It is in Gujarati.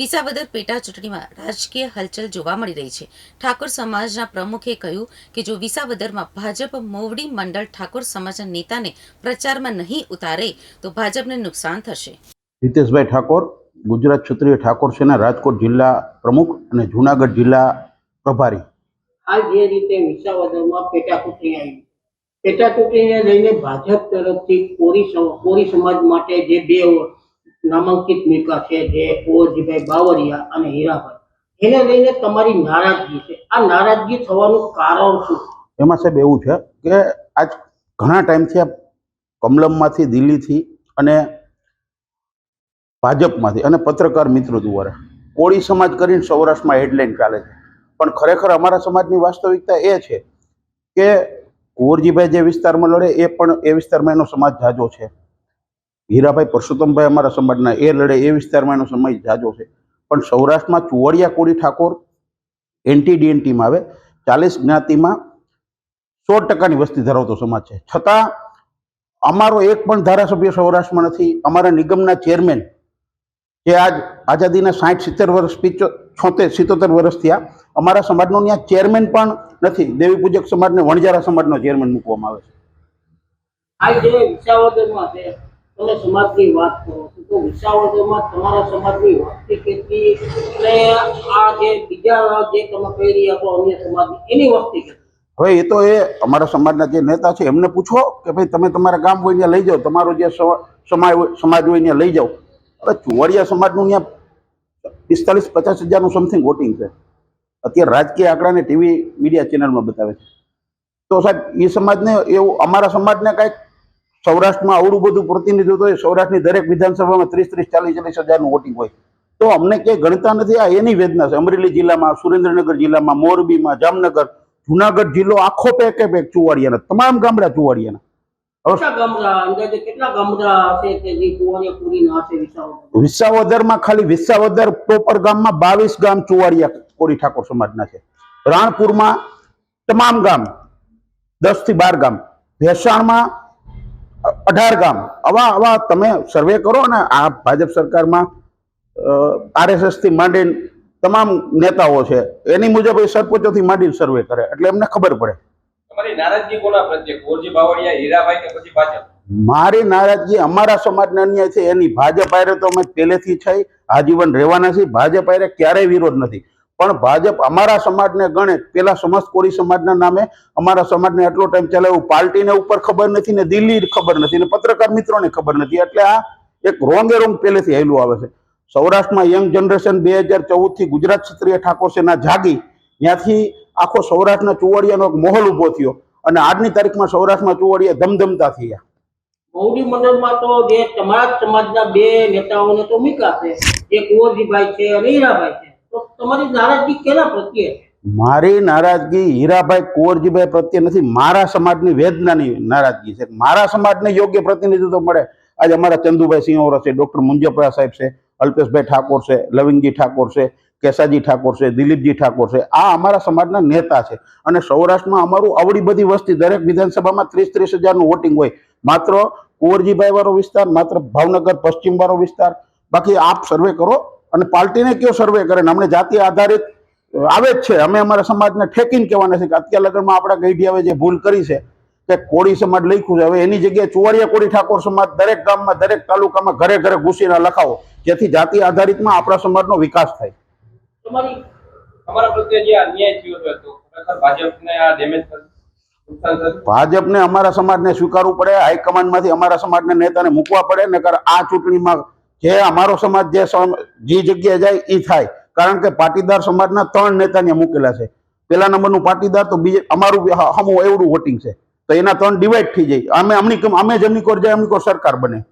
વિસાવદર પેટા ચૂંટણીમાં રાજકીય હલચલ જોવા મળી રહી છે. ઠાકોર સમાજના પ્રમુખે કહ્યું કે જો વિસાવદરમાં ભાજપ મોવડી મંડળ ઠાકોર સમાજના નેતાને પ્રચારમાં નહીં ઉતારે તો ભાજપને નુકસાન થશે. હિતેશભાઈ ઠાકોર ગુજરાત ક્ષત્રિય ઠાકોર સેના રાજકોટ જિલ્લા પ્રમુખ અને જુનાગઢ જિલ્લા પ્રભારી. આ જે રીતે વિસાવદરમાં પેટા ચૂંટણી આવી. પેટા ચૂંટણીને લઈને ભાજપ તરફથી કોરી કોરી સમાજ માટે જે બે નામાંકિત મૂક્યા છે જે કુંવરજીભાઈ બાવરિયા અને હીરાભાઈ. એને લઈને તમારી નારાજગી છે. આ નારાજગી થવાનું કારણ શું? એમાં સાહેબ એવું છે કે આજ ઘણા ટાઈમથી આ કમલમમાંથી, દિલ્હીથી અને ભાજપમાંથી અને પત્રકાર મિત્રો દ્વારા કોળી સમાજ કરીને સૌરાષ્ટ્રમાં હેડલાઇન ચાલે છે. પણ ખરેખર અમારા સમાજની વાસ્તવિકતા એ છે કે કુંવરજીભાઈ જે વિસ્તારમાં લડે, એ પણ એ વિસ્તારમાં એનો સમાજ જાજો છે. હીરાભાઈ પરસોત્તમભાઈ અમારા સમાજના એ લડે એ વિસ્તારમાં એનો સમય જાજો છે. પણ સૌરાષ્ટ્રમાં ચુવડિયા કોળી ઠાકોર એન્ટી ડીએનટીમાં આવે, ચાલીસ જ્ઞાતિમાં સો ટકાની વસ્તી ધરાવતો સમાજ છે. છતાં અમારો એક પણ ધારાસભ્ય સૌરાષ્ટ્રમાં નથી. અમારા નિગમના ચેરમેન જે આજ આઝાદીના સાઠ સિત્તેર વર્ષ છોતેર, સિત્તોતેર વર્ષ થયા, અમારા સમાજનો ત્યાં ચેરમેન પણ નથી. દેવી પૂજક સમાજને વણજારા સમાજનો ચેરમેન મૂકવામાં આવે છે તમે સમાજની વાત કરો તો વિસાવદરમાં તમારા સમાજની વસ્તી કેટલી અને આ જે બીજા જે તમે કહી રહ્યા છો અન્ય સમાજની, એની વસ્તી કેટલી હવે એ તો એ અમારા સમાજના જે નેતા છે, એમને પૂછો કે ભાઈ તમે તમારા ગામ હોય ત્યાં લઈ જાઓ, તમારો જે સમાજ સમાજ હોય ત્યાં લઈ જાઓ. હવે ચુવાડિયા સમાજનું ત્યાં પિસ્તાલીસ, પચાસ હજારનું સમથિંગ વોટિંગ છે. અત્યારે રાજકીય આંકડાને ટીવી મીડિયા ચેનલમાં બતાવે છે. તો સાહેબ એ સમાજને એવું, અમારા સમાજને કાંઈક સૌરાષ્ટ્રમાં આવડું બધું પ્રતિનિધિત્વ હોય સૌરાષ્ટ્રની દરેક વિધાનસભામાં ત્રીસ ત્રીસ ચાલીસ ચાલીસ હજારનું વોટિંગ હોય. તો અમને ક્યાંય ગણતા નથી આ એની વેદના છે. અમરેલી જિલ્લામાં સુરેન્દ્રનગર જિલ્લામાં મોરબીમાં જામનગર જુનાગઢ જિલ્લો આખો પેકે પેક ચુવાડિયાના તમામ ગામડા ચુવાડિયાના. વિસાવદરમાં ખાલી વિસાવદર પ્રોપર ગામમાં બાવીસ ગામ ચુવાડિયા કોળી ઠાકોર સમાજના છે. રાણપુરમાં તમામ ગામ દસથી બાર ગામ. ભેસાણમાં અઢાર ગામ. આવા આવા તમે સર્વે કરો ને આ ભાજપ સરકારમાં આરએસએસથી માંડીને તમામ નેતાઓ છે એની મુજબ એ સરપંચોથી માંડીને સર્વે કરે. એટલે એમને ખબર પડે. તમારી નારાજગી કોના પ્રત્યે કોરજી બાવળિયા હીરાભાઈ કે પછી ભાજપ? મારી નારાજગી અમારા સમાજને અન્યાય છે. એની ભાજપ આરે તો અમે પહેલેથી છે. આજીવન રહેવાના છીએ. ભાજપ આરે ક્યારેય વિરોધ નથી. પણ ભાજપ અમારા સમાજને ગણે, પેલા સમસ્ત કોળી સમાજના નામે અમારા સમાજને એટલો ટાઈમ ચલાવ્યું પાર્ટીને ઉપર ખબર નથી ને દિલ્હી ખબર નથી ને પત્રકાર મિત્રોને ખબર નથી. એટલે આ એક રોંગે રોંગ પહેલેથી હેલું આવે છે. સૌરાષ્ટ્રમાં યંગ જનરેશન બે હજાર ચૌદથી ગુજરાત ક્ષત્રિય ઠાકોર સેના જાગી, ત્યાંથી આખો સૌરાષ્ટ્રના ચુવાડિયાનો એક માહોલ ઊભો થયો અને આજની તારીખમાં સૌરાષ્ટ્રમાં ચુવાડિયા ધમધમતા થયા. મોવડી મંડળમાં તો જે તમારા સમાજના બે નેતાઓને તો મૂક્યા છે. એક કુંવરજીભાઈ છે અને હીરાભાઈ છે. તમારી નારાજગી કેના પ્રત્યે? મારી નારાજગી હીરાભાઈ કુંવરજીભાઈ પ્રત્યે નથી, મારા સમાજની વેદનાની નારાજગી છે. મારા સમાજને યોગ્ય પ્રતિનિધિત્વ મળે. આજે અમારા ચંદુભાઈ સિંહોરા છે, ડોક્ટર મુંજપરા સાહેબ છે, અલ્પેશભાઈ ઠાકોર છે, લવિંગજી ઠાકોર છે, કેસાજી ઠાકોર છે, દિલીપજી ઠાકોર છે. આ અમારા સમાજના નેતા છે. અને સૌરાષ્ટ્રમાં અમારું આવડી બધી વસ્તી દરેક વિધાનસભામાં ત્રીસ ત્રીસ હજારનું વોટિંગ હોય. માત્ર કુંવરજીભાઈ વાળો વિસ્તાર, માત્ર ભાવનગર પશ્ચિમ વાળો વિસ્તાર. બાકી આપ સર્વે કરો. અને પાર્ટીને કયો સર્વે કરે ને અમને જાતિ આધારિત આવે જ છે. અમે અમારા સમાજને ઠેકીને કહેવાના છે કે અત્યાર લગ્નમાં આપણા હવે જે ભૂલ કરી છે કે કોળી સમાજ લખ્યું છે હવે એની જગ્યાએ ચુવાડિયા કોળી ઠાકોર સમાજ દરેક ગામમાં દરેક તાલુકામાં ઘરે ઘરે ઘૂસીને લખાવો જેથી જાતિ આધારિતમાં આપણા સમાજનો વિકાસ થાય. ભાજપને અમારા સમાજને સ્વીકારવું પડે હાઈકમાન્ડમાંથી અમારા સમાજના નેતાને મૂકવા પડે નકર આ ચૂંટણીમાં જે અમારો સમાજ જે જે જગ્યાએ જાય એ થાય. કારણ કે પાટીદાર સમાજના ત્રણ નેતા ત્યાં મૂકેલા છે. પેલા નંબરનું પાટીદાર તો બીજે, અમારું હમું એવડું વોટિંગ છે. તો એના ત્રણ ડિવાઈડ થઈ જાય. અમે, અમની અમે જમની કોર જાય અમની કોર સરકાર બને.